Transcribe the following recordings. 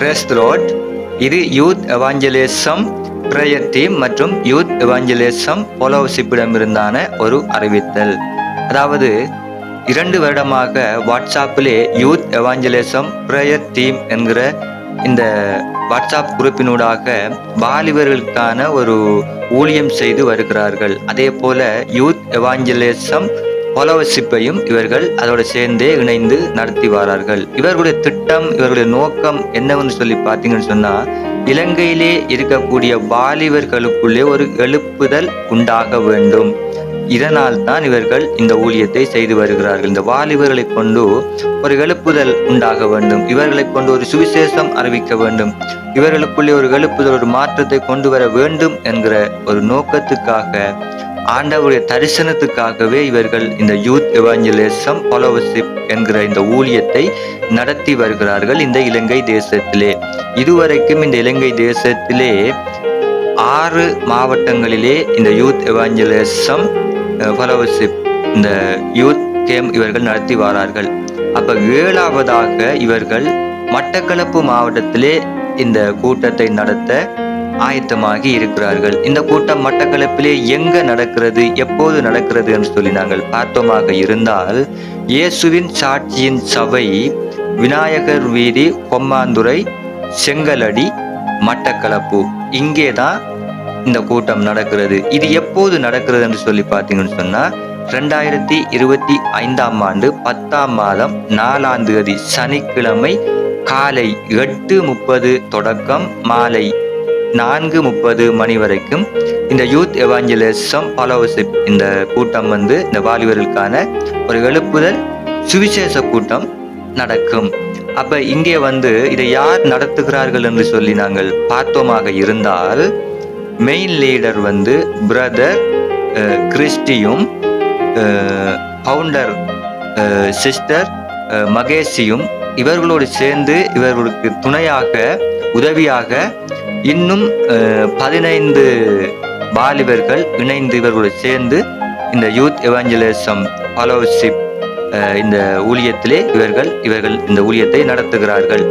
Press road இது youth evangelism prayer team மற்றும் youth evangelism போலோசிப்பிடமிருந்தான ஒரு அறிவித்தல். அதாவது இரண்டு வருடமாக வாட்ஸ்அப்பிலே யூத் எவாஞ்சலிசம் பிரேயர் டீம் என்கிற இந்த வாட்ஸ்அப் குரூப்பினூடாக வாலிபர்களுக்கான ஒரு ஊழியம் செய்து வருகிறார்கள். அதே போல யூத் எவாஞ்சலிசம் ஃபாலோவர்ஷிப்பையும் இவர்கள் அதோடு சேர்ந்தே இணைந்து நடத்தி வரார்கள். இவர்களுடைய திட்டம் திட்டம் இவர்களுடைய நோக்கம் என்னவென்று சொல்லி பார்த்தீங்கன்னு சொன்னா இலங்கையிலே இருக்கக்கூடிய வாலிபர்களுக்குள்ளே ஒரு எழுப்புதல் உண்டாக வேண்டும். இதனால் தான் இவர்கள் இந்த ஊழியத்தை செய்து வருகிறார்கள். இந்த வாலிபர்களை கொண்டு ஒரு எழுப்புதல் உண்டாக வேண்டும். இவர்களை கொண்டு ஒரு சுவிசேஷம் அறிவிக்க வேண்டும். இவர்களுக்குள்ளே ஒரு எழுப்புதல் ஒரு மாற்றத்தை கொண்டு வர வேண்டும் என்கிற ஒரு நோக்கத்துக்காக ஆண்டவருடைய தரிசனத்துக்காகவே இவர்கள் இந்த யூத் எவாஞ்சலிசம் ஃபாலோவர்ஷிப் என்கிற இந்த ஊழியத்தை நடத்தி வருகிறார்கள் இந்த இலங்கை தேசத்திலே. இதுவரைக்கும் இந்த இலங்கை தேசத்திலே ஆறு மாவட்டங்களிலே இந்த யூத் எவாஞ்சலிசம் ஃபாலோவர்ஷிப் இந்த யூத் கேம் இவர்கள் நடத்தி வரார்கள். அப்போ ஏழாவதாக இவர்கள் மட்டக்களப்பு மாவட்டத்திலே இந்த கூட்டத்தை நடத்த ஆயத்தமாகி இருக்கிறார்கள். இந்த கூட்டம் மட்டக்களப்பிலே எங்க நடக்கிறது எப்போது நடக்கிறது என்று சொல்லி நாங்கள் பார்த்தோமாக இருந்தால் இயேசுவின் சாட்சியின் சபை விநாயகர் வீதி கொம்மாந்துறை செங்கலடி மட்டக்களப்பு. இங்கே தான் இந்த கூட்டம் நடக்கிறது. இது எப்போது நடக்கிறது என்று சொல்லி பார்த்தீங்கன்னு சொன்னா ரெண்டாயிரத்தி இருபத்தி ஐந்தாம் ஆண்டு பத்தாம் மாதம் நாலாம் தேதி சனிக்கிழமை காலை எட்டு முப்பது தொடக்கம் மாலை நான்கு முப்பது மணி வரைக்கும் இந்த யூத் எவாஞ்சலிசம் ஃபாலோவர்ஷிப் இந்த கூட்டம் வந்து இந்த வாலிபர்களுக்கான ஒரு எழுப்புதல் சுவிசேஷ கூட்டம் நடக்கும். அப்ப இங்கே வந்து இதை யார் நடத்துகிறார்கள் என்று சொல்லி நாங்கள் பார்த்தோமாக இருந்தால் மெயின் லீடர் வந்து பிரதர் கிறிஸ்டியும் ஃபவுண்டர் சிஸ்டர் மகேஷியும் இவர்களோடு சேர்ந்து இவர்களுக்கு துணையாக உதவியாக இன்னும் அஹ், பதினைந்து வாலிபர்கள் இணைந்து இவர்களோடு சேர்ந்து இந்த யூத் எவாஞ்சலிசம் ஃபாலோஷிப் இந்த ஊழியத்திலே இவர்கள் இவர்கள் இந்த ஊழியத்தை நடத்துகிறார்கள்.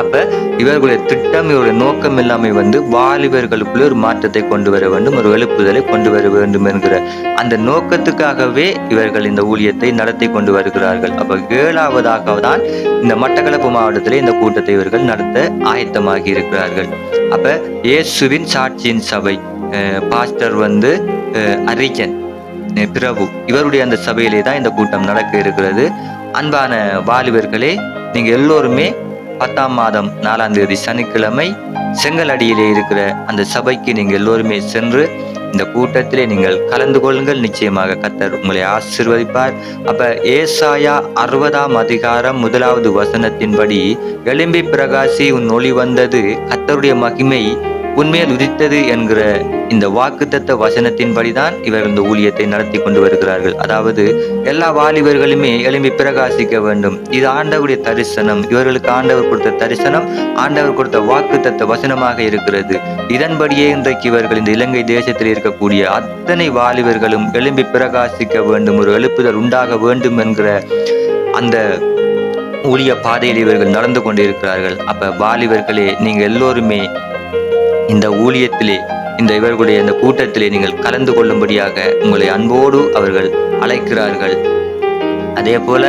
அப்ப இவர்களுடைய திட்டம் இவருடைய நோக்கம் எல்லாமே வந்து வாலிபர்களுக்குள்ள ஒரு மாற்றத்தை கொண்டு வர வேண்டும் ஒரு எழுப்புதலை கொண்டு வர வேண்டும் என்கிற அந்த நோக்கத்துக்காகவே இவர்கள் இந்த ஊழியத்தை நடத்தி கொண்டு வருகிறார்கள். அப்ப ஏழாவதாக தான் இந்த மட்டக்களப்பு மாவட்டத்திலே இந்த கூட்டத்தை இவர்கள் நடத்த ஆயத்தமாகி இருக்கிறார்கள். அப்ப இயேசுவின் சாட்சியின் சபை அஹ், பாஸ்டர் வந்து அரிஜன் பிரபு இவருடைய அந்த சபையிலே தான் இந்த கூட்டம் நடக்க இருக்கிறது. அன்பான வாலிபர்களே நீங்க எல்லோருமே பத்தாம் மாதம் நாலாம் தேதி சனிக்கிழமை செங்கலடியிலே இருக்கிற அந்த சபைக்கு நீங்கள் எல்லோருமே சென்று இந்த கூட்டத்திலே நீங்கள் கலந்து கொள்ளுங்கள். நிச்சயமாக கத்தர் உங்களை ஆசிர்வதிப்பார். அப்ப ஏசாயா அறுபதாம் அதிகாரம் முதலாவது வசனத்தின்படி எலும்பி பிரகாசி உன் ஒளி வந்தது கத்தருடைய மகிமை உண்மையில் உதித்தது என்கிற இந்த வாக்குத்தத்த வசனத்தின்படிதான் இவர்கள் இந்த ஊழியத்தை நடத்தி கொண்டு வருகிறார்கள். அதாவது எல்லா வாலிபர்களுமே எழும்பி பிரகாசிக்க வேண்டும். இது ஆண்டவருடைய தரிசனம். இவர்களுக்கு ஆண்டவர் கொடுத்த தரிசனம் ஆண்டவர் கொடுத்த வாக்குத்தத்த வசனமாக இருக்கிறது. இதன்படியே இன்றைக்கு இவர்கள் இந்த இலங்கை தேசத்தில் இருக்கக்கூடிய அத்தனை வாலிபர்களும் எழும்பி பிரகாசிக்க வேண்டும் ஒரு எழுப்புதல் உண்டாக வேண்டும் என்கிற அந்த ஊழிய பாதையில் இவர்கள் நடந்து கொண்டிருக்கிறார்கள். அப்ப வாலிபர்களே நீங்க எல்லோருமே இந்த ஊழியத்திலே இந்த இவர்களுடைய இந்த கூட்டத்திலே நீங்கள் கலந்து கொள்ளும்படியாக உங்களை அன்போடு அவர்கள் அழைக்கிறார்கள். அதே போல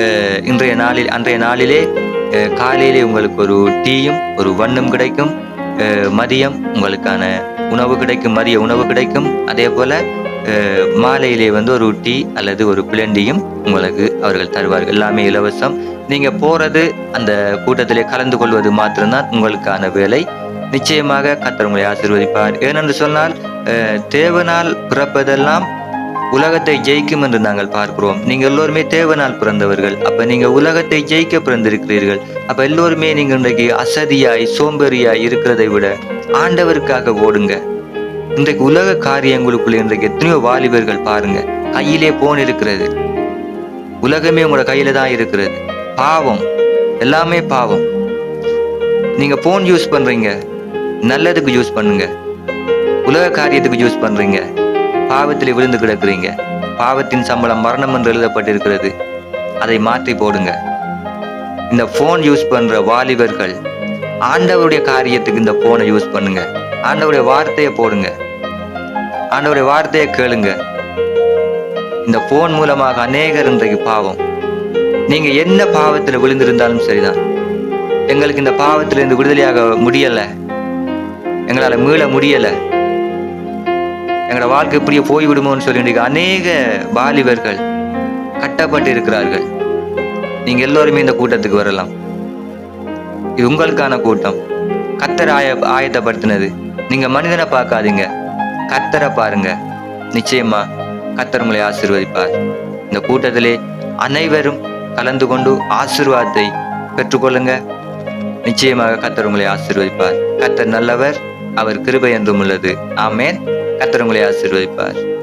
அஹ், இன்றைய நாளில் அன்றைய நாளிலே அஹ், காலையிலே உங்களுக்கு ஒரு டீயும் ஒரு வண்ணும் கிடைக்கும் அஹ், மதியம் உங்களுக்கான உணவு கிடைக்கும் மதிய உணவு கிடைக்கும். அதே போல மாலையிலே வந்து ஒரு டீ அல்லது ஒரு பிளண்டியும் உங்களுக்கு அவர்கள் தருவார்கள். எல்லாமே இலவசம். நீங்க போறது அந்த கூட்டத்திலே கலந்து கொள்வது மாத்திரம்தான் உங்களுக்கான வேலை. நிச்சயமாக கத்தர் உங்களை ஆசிர்வதிப்பார். ஏனென்று சொன்னால் தேவனால் பிறப்பதெல்லாம் உலகத்தை ஜெயிக்கும் என்று நாங்கள் பார்க்கிறோம். நீங்கள் எல்லோருமே தேவனால் பிறந்தவர்கள். அப்ப நீங்க உலகத்தை ஜெயிக்க பிறந்திருக்கிறீர்கள். அப்ப எல்லோருமே நீங்க இன்றைக்கு அசதியாய் சோம்பேறியாய் இருக்கிறதை விட ஆண்டவருக்காக ஓடுங்க. இன்றைக்கு உலக காரியங்களுக்குள்ள இன்றைக்கு எத்தனையோ வாலிபர்கள் பாருங்க. கையிலே போன் இருக்கிறது. உலகமே உங்களோட கையில தான் இருக்கிறது. பாவம். எல்லாமே பாவம். நீங்க போன் யூஸ் பண்றீங்க. நல்லதுக்கு யூஸ் பண்ணுங்க. உலக காரியத்துக்கு யூஸ் பண்றீங்க. பாவத்தில் விழுந்து கிடக்குறீங்க. பாவத்தின் சம்பளம் மரணம் என்று எழுதப்பட்டிருக்கிறது. அதை மாற்றி போடுங்க. இந்த ஃபோன் யூஸ் பண்ற வாலிபர்கள் ஆண்டவருடைய காரியத்துக்கு இந்த போனை யூஸ் பண்ணுங்க. ஆண்டவருடைய வார்த்தையை போடுங்க. ஆண்டவருடைய வார்த்தையை கேளுங்க. இந்த போன் மூலமாக அநேகர் இன்றைக்கு பாவம். நீங்க என்ன பாவத்தில் விழுந்திருந்தாலும் சரிதான். எங்களுக்கு இந்த பாவத்திலிருந்து விடுதலையாக முடியலை. எங்களால மீள முடியலை. எங்களோட வாழ்க்கை இப்படியே போய்விடுமோன்னு சொல்லி இன்றைக்கு அநேக வாலிபர்கள் கட்டப்பட்டு இருக்கிறார்கள் நீங்க எல்லோருமே இந்த கூட்டத்துக்கு வரலாம். இது உங்களுக்கான கூட்டம். கத்தர் ஆய ஆயத்தப்படுத்தினது. நீங்க மனிதனை பார்க்காதீங்க. கத்தரை பாருங்க. நிச்சயமா கத்தர் உங்களை ஆசிர்வதிப்பார். இந்த கூட்டத்திலே அனைவரும் கலந்து கொண்டு ஆசிர்வாதத்தை பெற்றுக்கொள்ளுங்க. நிச்சயமாக கத்தர் உங்களை ஆசிர்வதிப்பார். கத்தர் நல்லவர். அவர் கிருபை என்றும் உள்ளது. ஆமேன். கத்திரங்களை ஆசீர்வதிப்பார்.